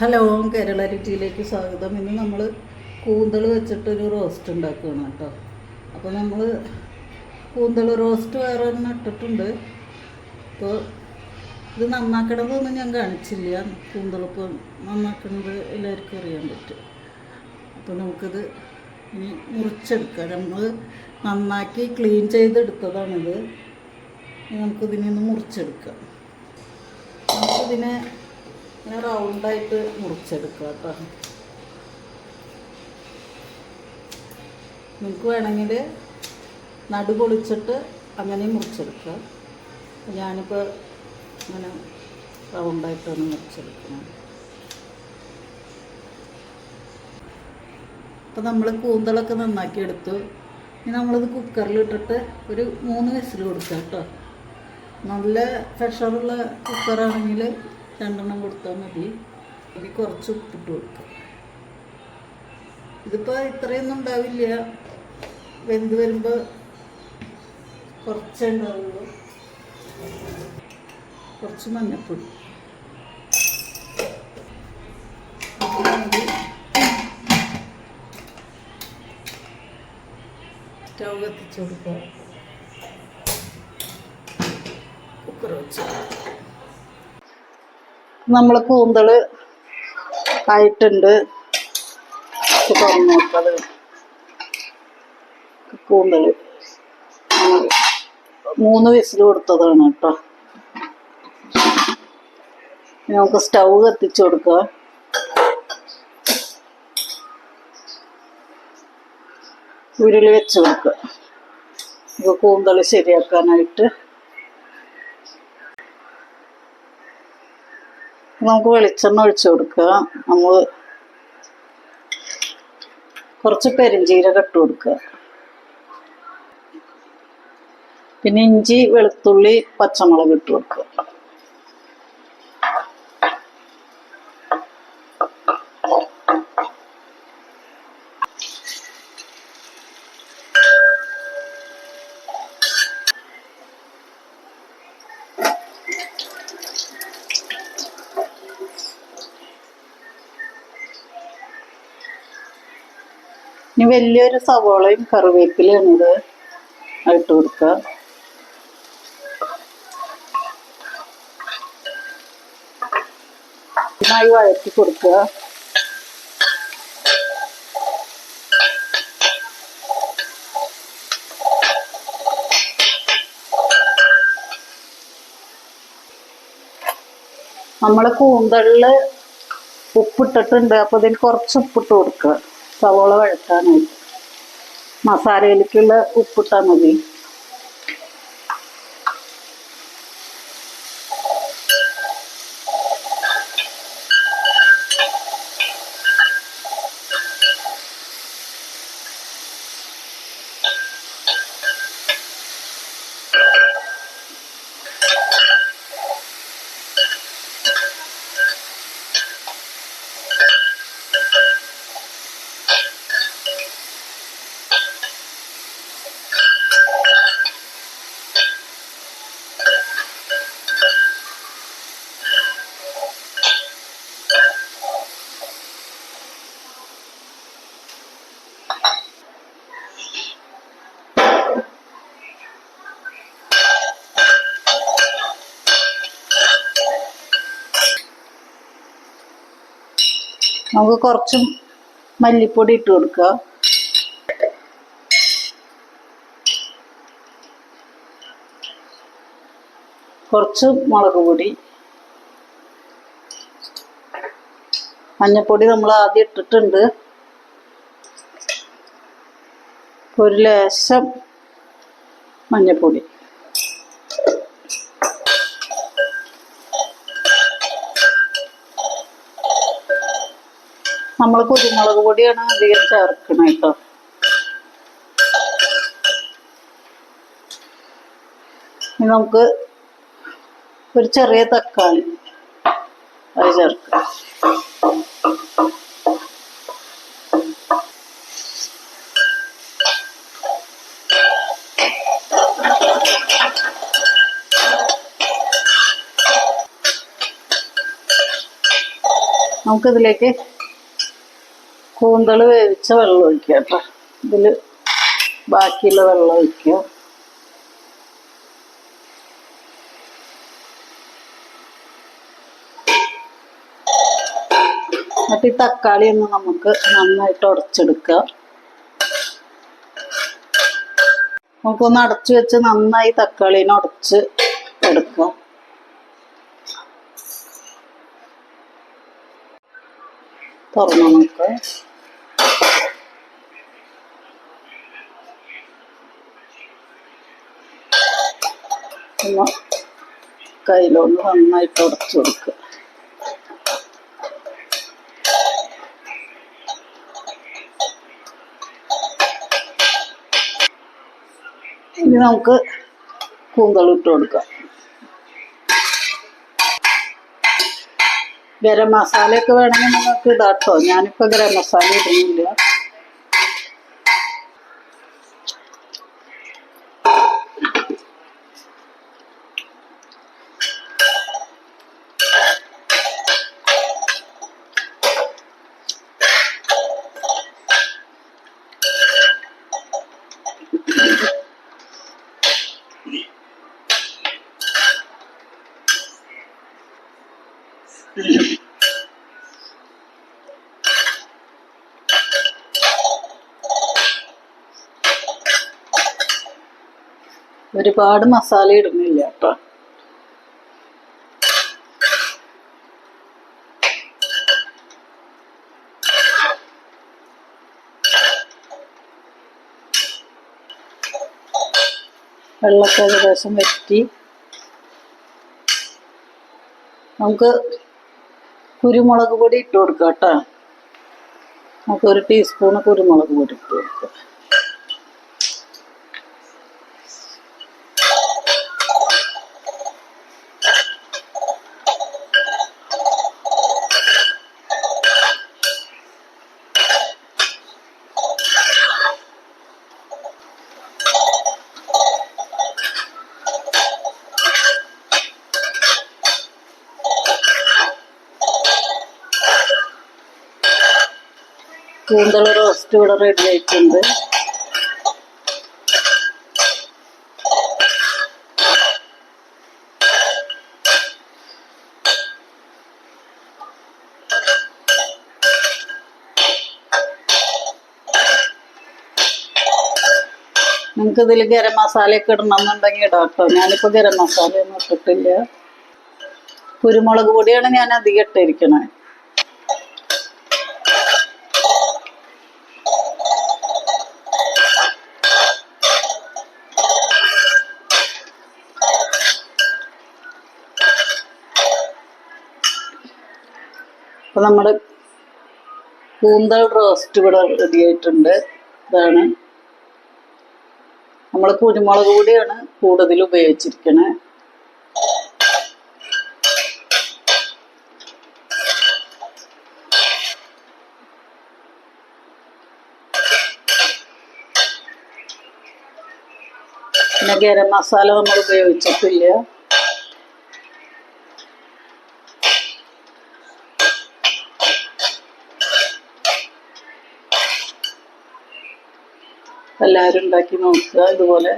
Hello Kerala രുചിയിലേക്ക് സ്വാഗതം. ഇന്ന് നമ്മൾ കൂന്തൾ വെച്ചിട്ടൊരു റോസ്റ്റ് ഉണ്ടാക്കുകയാണ് കേട്ടോ. അപ്പോൾ നമ്മൾ കൂന്തൾ റോസ്റ്റ് വേറെ ഒന്ന് ഇട്ടിട്ടുണ്ട്. അപ്പോൾ ഇത് നന്നാക്കണതൊന്നും ഞാൻ കാണിച്ചില്ല. കൂന്തളിപ്പം നന്നാക്കണത് എല്ലാവർക്കും അറിയാൻ പറ്റും. അപ്പോൾ നമുക്കിത് ഇനി മുറിച്ചെടുക്കാം. നമ്മൾ നന്നാക്കി ക്ലീൻ ചെയ്തെടുത്തതാണിത്. നമുക്കിതിനെ ഒന്ന് മുറിച്ചെടുക്കാം. നമുക്കിതിനെ റൗണ്ടായിട്ട് മുറിച്ചെടുക്കുക കേട്ടോ നിങ്ങൾക്ക് വേണമെങ്കിൽ നടു പൊളിച്ചിട്ട് അങ്ങനെ മുറിച്ചെടുക്കുക. ഞാനിപ്പോൾ ഇങ്ങനെ റൗണ്ടായിട്ടാണ് മുറിച്ചെടുക്കുന്നത് അപ്പോൾ നമ്മൾ കൂന്തളൊക്കെ നന്നാക്കി എടുത്തു. ഇനി നമ്മളിത് കുക്കറിലിട്ടിട്ട് ഒരു മൂന്ന് വിസിൽ കൊടുക്കുക കേട്ടോ നല്ല പ്രഷറുള്ള കുക്കറാണെങ്കിൽ രണ്ടെണ്ണം കൊടുത്താൽ മതി. ഇനി കുറച്ച് ഉപ്പിട്ട് കൊടുക്കുക ഇതിപ്പോൾ ഇത്രയൊന്നും ഉണ്ടാവില്ല. വെന്ത് വരുമ്പോൾ കുറച്ചേ ഉണ്ടാവുള്ളൂ. കുറച്ച് മഞ്ഞപ്പൊടി. സ്റ്റൗ കത്തിച്ചു കൊടുക്കുക കുക്കർ വെച്ച്. നമ്മൾ കൂന്തൾ ആയിട്ടുണ്ട്. തുറന്ന് കൂന്തൾ മൂന്ന് വിസിൽ കൊടുത്തതാണ് കേട്ടോ. നമുക്ക് സ്റ്റൗ കത്തിച്ചു കൊടുക്കുക ഉരുളി വെച്ച് കൊടുക്കുക കൂന്തൾ ശരിയാക്കാനായിട്ട് നമുക്ക് വെളിച്ചെണ്ണ ഒഴിച്ചു കൊടുക്കുക. നമ്മൾ കുറച്ച് പെരിഞ്ചീരകം ഇട്ട് കൊടുക്കുക. പിന്നെ ഇഞ്ചി വെളുത്തുള്ളി പച്ചമുളക് ഇട്ട് കൊടുക്കുക. ഇനി വലിയൊരു സവോളയും കറിവേപ്പിലയാണ് ഇത് ഇട്ട് കൊടുക്കുക. നന്നായി വഴറ്റി കൊടുക്കുക. നമ്മൾ കൂന്തളിൽ ഉപ്പിട്ടിട്ടുണ്ട്. അപ്പോൾ ഇതിൽ കുറച്ച് ഉപ്പിട്ട് കൊടുക്കുക. സവോള വഴറ്റാനായിട്ട്. മസാലയിലേക്കുള്ള ഉപ്പിട്ടാൽ മതി. നമുക്ക് കുറച്ച് മല്ലിപ്പൊടി ഇട്ട് കൊടുക്കുക കുറച്ച് മുളക് പൊടി. മഞ്ഞപ്പൊടി നമ്മൾ ആദ്യം ഇട്ടിട്ടുണ്ട്. ഒരു ലേശം മഞ്ഞപ്പൊടി. നമ്മൾ കുരുമുളക് പൊടിയാണ് അധികം ചേർക്കണം കേട്ടോ. നമുക്ക് ഒരു ചെറിയ തക്കാളി അത് ചേർക്കാം. നമുക്കിതിലേക്ക് കൂന്തൾ വേവിച്ച വെള്ളം ഒഴിക്കുക കേട്ടോ. ഇതിൽ ബാക്കിയുള്ള വെള്ളം ഒഴിക്കുക. എന്നിട്ട് ഈ തക്കാളി ഒന്ന് നമുക്ക് നന്നായിട്ട് ഉടച്ചെടുക്കുക. നമുക്കൊന്ന് അടച്ചു വെച്ച് നന്നായി തക്കാളീനെ ഉടച്ച് എടുക്കുക. തുറന്നു നമുക്ക്. ഒന്ന് കയ്യിലൊന്ന് നന്നായിട്ട് ഉടച്ചു കൊടുക്കുക. ഇനി നമുക്ക് കൂന്തളിട്ട് കൊടുക്കാം. ഗരം മസാലയൊക്കെ വേണമെങ്കിൽ നിങ്ങൾക്ക് ഇടാം കേട്ടോ. ഞാനിപ്പോൾ ഗരം മസാല ഇടുന്നില്ല. ഒരുപാട് മസാല ഇടുന്നില്ല കേട്ടോ വെള്ളമൊക്കെ ഏകദേശം വറ്റി. നമുക്ക് കുരുമുളക് പൊടി ഇട്ട് കൊടുക്കാം കേട്ടോ. നമുക്ക് ഒരു ടീസ്പൂണ് കുരുമുളക് പൊടി ഇട്ട് കൊടുക്കാം. കൂന്തൾ റോസ്റ്റ് ഇവിടെ റെഡി ആയിട്ടുണ്ട്. നിങ്ങൾക്ക് ഇതിൽ ഗരം മസാലയൊക്കെ ഇടണമെന്നുണ്ടെങ്കിൽ ഇടാം കേട്ടോ ഞാനിപ്പോൾ ഗരം മസാലയൊന്നും ഇട്ടിട്ടില്ല. കുരുമുളക് പൊടിയാണ് ഞാൻ അധികം ഇട്ടിരിക്കണേ. അപ്പോൾ നമ്മുടെ കൂന്തൽ റോസ്റ്റ് ഇവിടെ റെഡി ആയിട്ടുണ്ട്. ഇതാണ്. നമ്മൾ കുരുമുളക് കൂടിയാണ് കൂടുതൽ ഉപയോഗിച്ചിരിക്കണേ. പിന്നെ ഗരം മസാല നമ്മൾ ഉപയോഗിച്ചിട്ടില്ല. എല്ലാവരും ഉണ്ടാക്കി നോക്കുക. ഇതുപോലെ